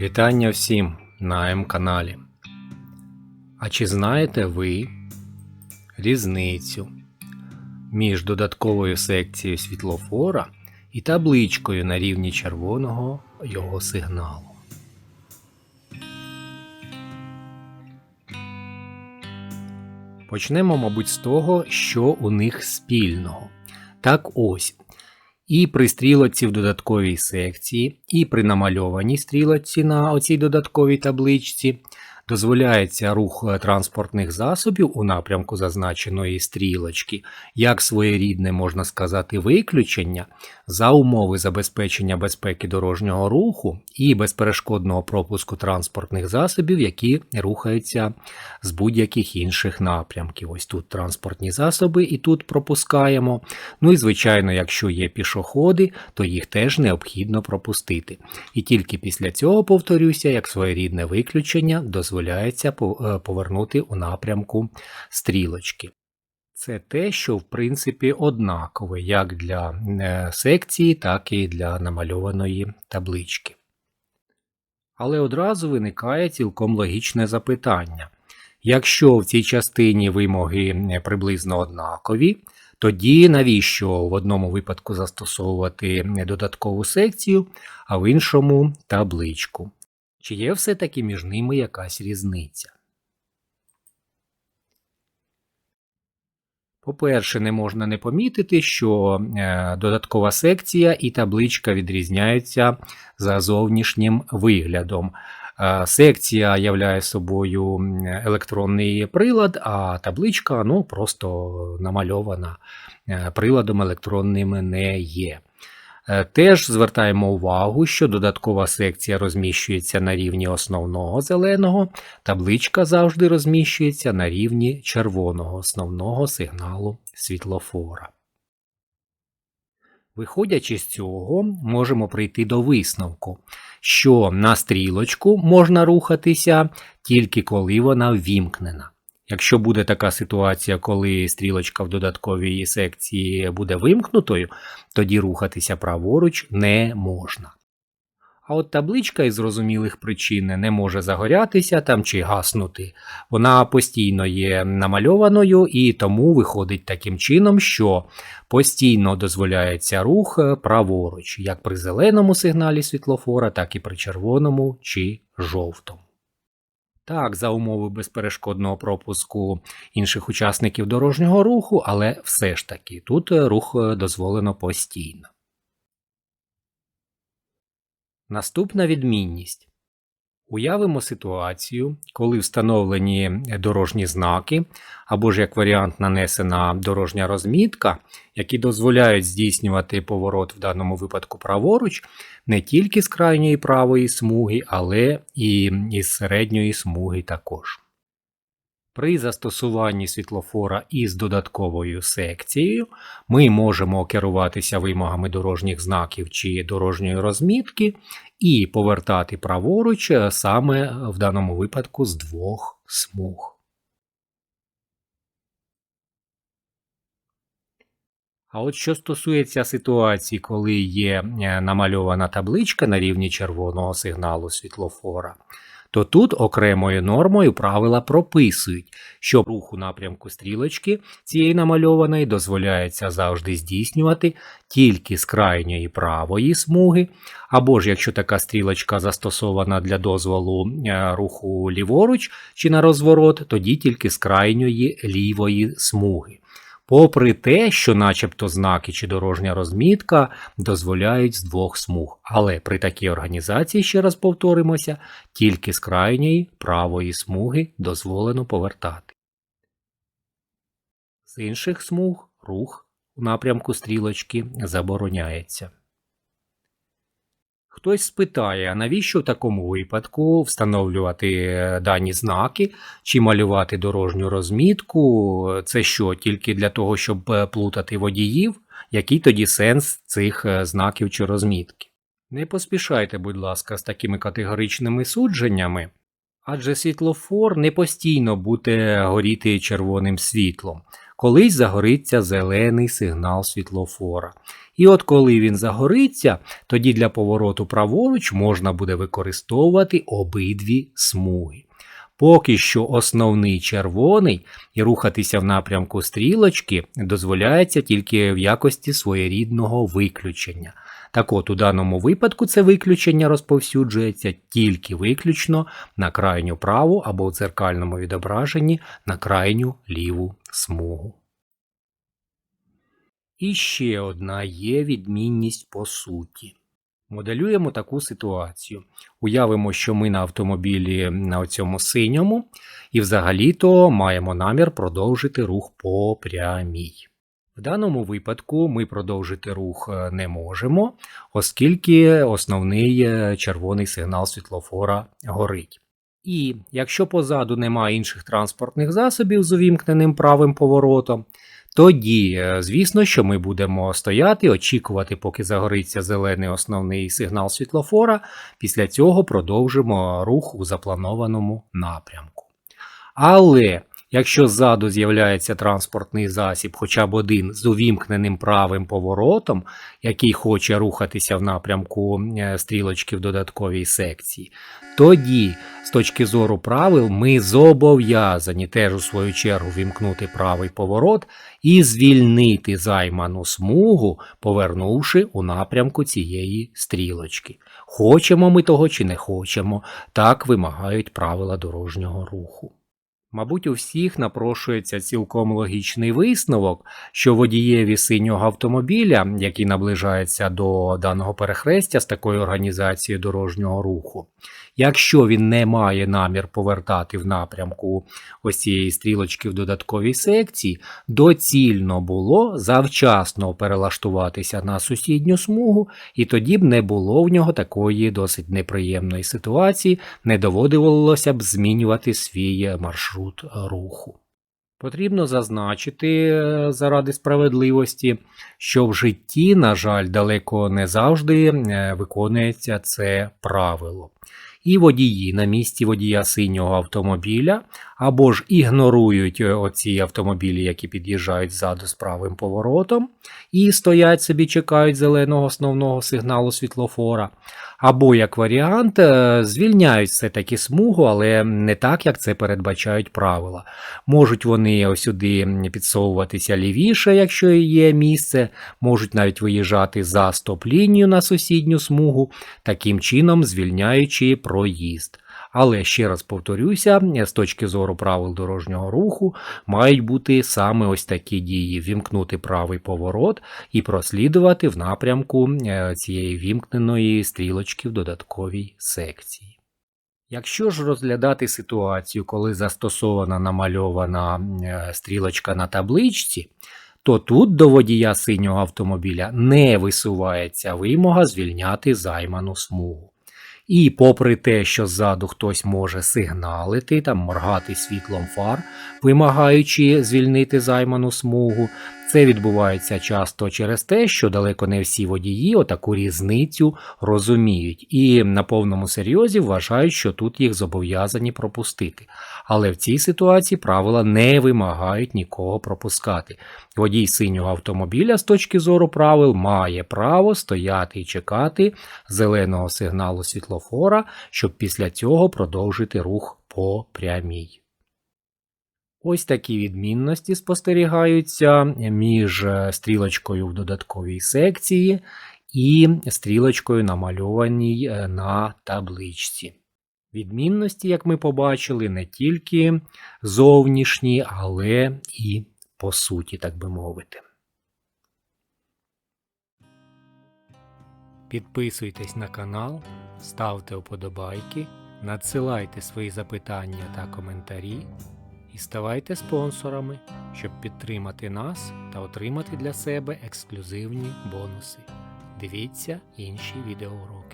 Вітання всім на М-каналі. А чи знаєте ви різницю між додатковою секцією світлофора і табличкою на рівні червоного його сигналу? Почнемо, мабуть, з того, що у них спільного. Так ось. І при стрілоці в додатковій секції, і при намальованій стрілоці на оцій додатковій табличці дозволяється рух е, транспортних засобів у напрямку зазначеної стрілочки, як своєрідне, можна сказати, виключення за умови забезпечення безпеки дорожнього руху і безперешкодного пропуску транспортних засобів, які рухаються з будь-яких інших напрямків. Ось тут транспортні засоби і тут пропускаємо. Ну і звичайно, якщо є пішоходи, то їх теж необхідно пропустити. І тільки після цього, повторюся, як своєрідне виключення, дозволяється по- е, повернути у напрямку стрілочки. Це те, що в принципі однакове як для е, секції, так і для намальованої таблички. Але одразу виникає цілком логічне запитання. Якщо в цій частині вимоги е, приблизно однакові, тоді навіщо в одному випадку застосовувати додаткову секцію, а в іншому табличку? Чи є все-таки між ними якась різниця? По-перше, не можна не помітити, що е, додаткова секція і табличка відрізняються за зовнішнім виглядом. Е, Секція являє собою електронний прилад, а табличка ну, просто намальована е, приладом електронним не є. Е, Теж звертаємо увагу, що додаткова секція розміщується на рівні основного зеленого, табличка завжди розміщується на рівні червоного основного сигналу світлофора. Виходячи з цього, можемо прийти до висновку, що на стрілочку можна рухатися тільки коли вона ввімкнена. Якщо буде така ситуація, коли стрілочка в додатковій секції буде вимкнутою, тоді рухатися праворуч не можна. А от табличка із зрозумілих причин не може загорятися там чи гаснути. Вона постійно є намальованою і тому виходить таким чином, що постійно дозволяється рух е, праворуч, як при зеленому сигналі світлофора, так і при червоному чи жовтому. Так, за умови безперешкодного пропуску інших учасників дорожнього руху, але все ж таки тут е, рух е, дозволено постійно. Наступна відмінність. Уявимо ситуацію, коли встановлені дорожні знаки, або ж як варіант нанесена дорожня розмітка, які дозволяють здійснювати поворот в даному випадку праворуч не тільки з крайньої правої смуги, але і із середньої смуги також. При застосуванні світлофора із додатковою секцією ми можемо керуватися вимогами дорожніх знаків чи дорожньої розмітки і повертати праворуч е, саме в даному випадку з двох смуг. А от що стосується ситуації, коли є е, намальована табличка на рівні червоного сигналу світлофора, то тут окремою нормою правила прописують, що рух у напрямку стрілочки цієї намальованої дозволяється завжди здійснювати тільки з крайньої правої смуги, або ж якщо така стрілочка застосована для дозволу е, руху ліворуч чи на розворот, тоді тільки з крайньої лівої смуги. Попри те, що начебто знаки чи дорожня розмітка дозволяють з двох смуг, але при такій організації, ще раз повторимося, тільки з крайньої правої смуги дозволено повертати. З інших смуг рух у напрямку стрілочки забороняється. Хтось спитає, навіщо в такому випадку встановлювати е, дані знаки чи малювати дорожню розмітку? Це що, тільки для того, щоб е, плутати водіїв? Який тоді сенс цих е, знаків чи розмітки? Не поспішайте, будь ласка, з такими категоричними судженнями, адже світлофор не постійно буде горіти червоним світлом. Колись загориться зелений сигнал світлофора. І от коли він загориться, тоді для повороту праворуч можна буде використовувати обидві смуги. Поки що основний червоний і рухатися в напрямку стрілочки дозволяється тільки в якості своєрідного виключення. Так от, у даному випадку це виключення розповсюджується тільки виключно на крайню праву або в дзеркальному відображенні на крайню ліву смугу. І ще одна є відмінність по суті. Моделюємо таку ситуацію. Уявимо, що ми на автомобілі на цьому синьому, і взагалі-то маємо намір продовжити рух по прямій. В даному випадку ми продовжити рух е, не можемо, оскільки основний е, червоний сигнал світлофора горить. І якщо позаду немає інших транспортних засобів з увімкненим правим поворотом, тоді, е, звісно, що ми будемо стояти, очікувати, поки загориться зелений основний сигнал світлофора, після цього продовжимо рух у запланованому напрямку. Але якщо ззаду з'являється транспортний засіб, хоча б один з увімкненим правим поворотом, який хоче рухатися в напрямку е, стрілочки в додатковій секції, тоді, з точки зору правил, ми зобов'язані теж у свою чергу вімкнути правий поворот і звільнити займану смугу, повернувши у напрямку цієї стрілочки. Хочемо ми того чи не хочемо, так вимагають правила дорожнього руху. Мабуть, у всіх напрошується цілком логічний висновок, що водієві синього автомобіля, який наближається до даного перехрестя з такою організацією дорожнього руху, якщо він не має намір повертати в напрямку ось цієї стрілочки в додатковій секції, доцільно було завчасно перелаштуватися на сусідню смугу, і тоді б не було в нього такої досить неприємної ситуації, не доводилося б змінювати свій маршрут руху. Потрібно зазначити е, заради справедливості, що в житті, на жаль, далеко не завжди е, виконується це правило і водії на місці водія синього автомобіля, або ж ігнорують е, оці автомобілі, які під'їжджають ззаду з правим поворотом, і стоять собі, чекають зеленого основного сигналу світлофора. Або, як варіант, е, звільняють все-таки смугу, але не так, як це передбачають правила. Можуть вони сюди підсовуватися лівіше, якщо є місце, можуть навіть виїжджати за стоп-лінію на сусідню смугу, таким чином звільняючи проїзд. Але ще раз повторюся, з точки зору правил дорожнього руху мають бути саме ось такі дії: вімкнути правий поворот і прослідувати в напрямку е, цієї вімкненої стрілочки в додатковій секції. Якщо ж розглядати ситуацію, коли застосована намальована е, стрілочка на табличці, то тут до водія синього автомобіля не висувається вимога звільняти займану смугу. І попри те, що ззаду хтось може сигналити, там моргати світлом фар, вимагаючи звільнити займану смугу, це відбувається часто через те, що далеко не всі водії отаку різницю розуміють і на повному серйозі вважають, що тут їх зобов'язані пропустити. Але в цій ситуації правила не вимагають нікого пропускати. Водій синього автомобіля з точки зору правил має право стояти і чекати зеленого сигналу світлофора, щоб після цього продовжити рух по прямій. Ось такі відмінності спостерігаються між е, стрілочкою в додатковій секції і стрілочкою намальованій е, на табличці. Відмінності, як ми побачили, не тільки зовнішні, але і по суті, так би мовити. Підписуйтесь на канал, ставте вподобайки, надсилайте свої запитання та коментарі і ставайте спонсорами, щоб підтримати нас та отримати для себе ексклюзивні бонуси. Дивіться інші відеоуроки.